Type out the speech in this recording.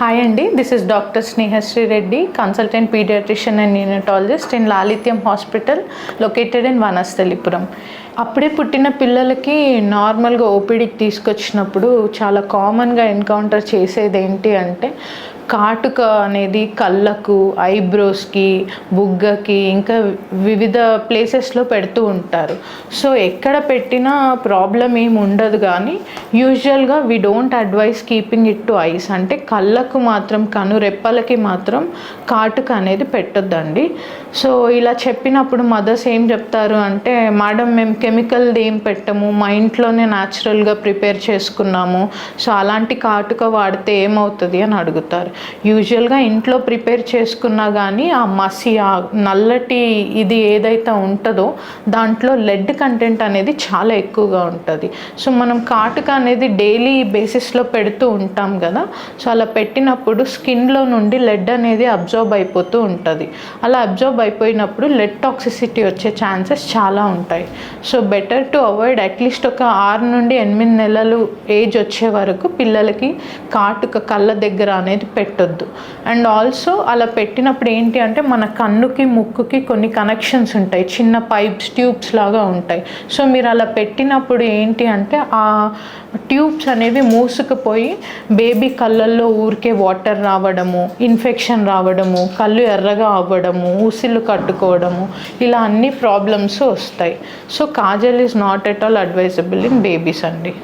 Hi అండి this is doctor Snehasri Reddy consultant pediatrician and neonatologist in Lalithyam hospital located in Vanasthalipuram అప్పుడే పుట్టిన పిల్లలకి నార్మల్గా ఓపీడీకి తీసుకొచ్చినప్పుడు చాలా కామన్గా ఎన్కౌంటర్ చేసేది ఏంటి అంటే కాటుక అనేది కళ్ళకు ఐబ్రోస్కి బుగ్గకి ఇంకా వివిధ ప్లేసెస్లో పెడుతూ ఉంటారు. సో ఎక్కడ పెట్టినా ప్రాబ్లం ఏమి ఉండదు కానీ యూజువల్గా we don't advise keeping it to eyes అంటే కళ్ళకు మాత్రం కను రెప్పలకి మాత్రం కాటుక అనేది పెట్టొద్దండి. సో ఇలా చెప్పినప్పుడు మదర్స్ ఏం చెప్తారు అంటే మేడం మేము కెమికల్ది ఏం పెట్టము. మా ఇంట్లోనే న్యాచురల్గా ప్రిపేర్ చేసుకున్నాము. సో అలాంటి కాటుక వాడితే ఏమవుతుంది? అని అడుగుతారు. యూజువల్గా ఇంట్లో ప్రిపేర్ చేసుకున్నా కానీ ఆ మసి ఆ నల్లటి ఇది ఏదైతే ఉంటుందో దాంట్లో లెడ్ కంటెంట్ అనేది చాలా ఎక్కువగా ఉంటుంది. సో మనం కాటుక అనేది డైలీ బేసిస్లో పెడుతూ ఉంటాం కదా సో అలా పెట్టినప్పుడు స్కిన్లో నుండి లెడ్ అనేది అబ్జర్బ్ అయిపోతూ ఉంటుంది. అలా అబ్జర్బ్ అయిపోయినప్పుడు లెడ్ టాక్సిసిటీ వచ్చే ఛాన్సెస్ చాలా ఉంటాయి. So better to avoid at least ఒక ఆరు నుండి ఎనిమిది నెలలు ఏజ్ వచ్చే వరకు పిల్లలకి కాటుక కళ్ళ దగ్గర అనేది పెట్టొద్దు. అండ్ ఆల్సో అలా పెట్టినప్పుడు ఏంటి అంటే మన కన్నుకి ముక్కుకి కొన్ని కనెక్షన్స్ ఉంటాయి. చిన్న పైప్స్ ట్యూబ్స్ లాగా ఉంటాయి. సో మీరు అలా పెట్టినప్పుడు ఏంటి అంటే ఆ ట్యూబ్స్ అనేవి మూసుకుపోయి బేబీ కళ్ళల్లో ఊరికే వాటర్ రావడము ఇన్ఫెక్షన్ రావడము కళ్ళు ఎర్రగా అవ్వడము ఊసిళ్ళు కట్టుకోవడము ఇలా అన్ని ప్రాబ్లమ్స్ వస్తాయి. So kajal is not at all advisable in babies అండి.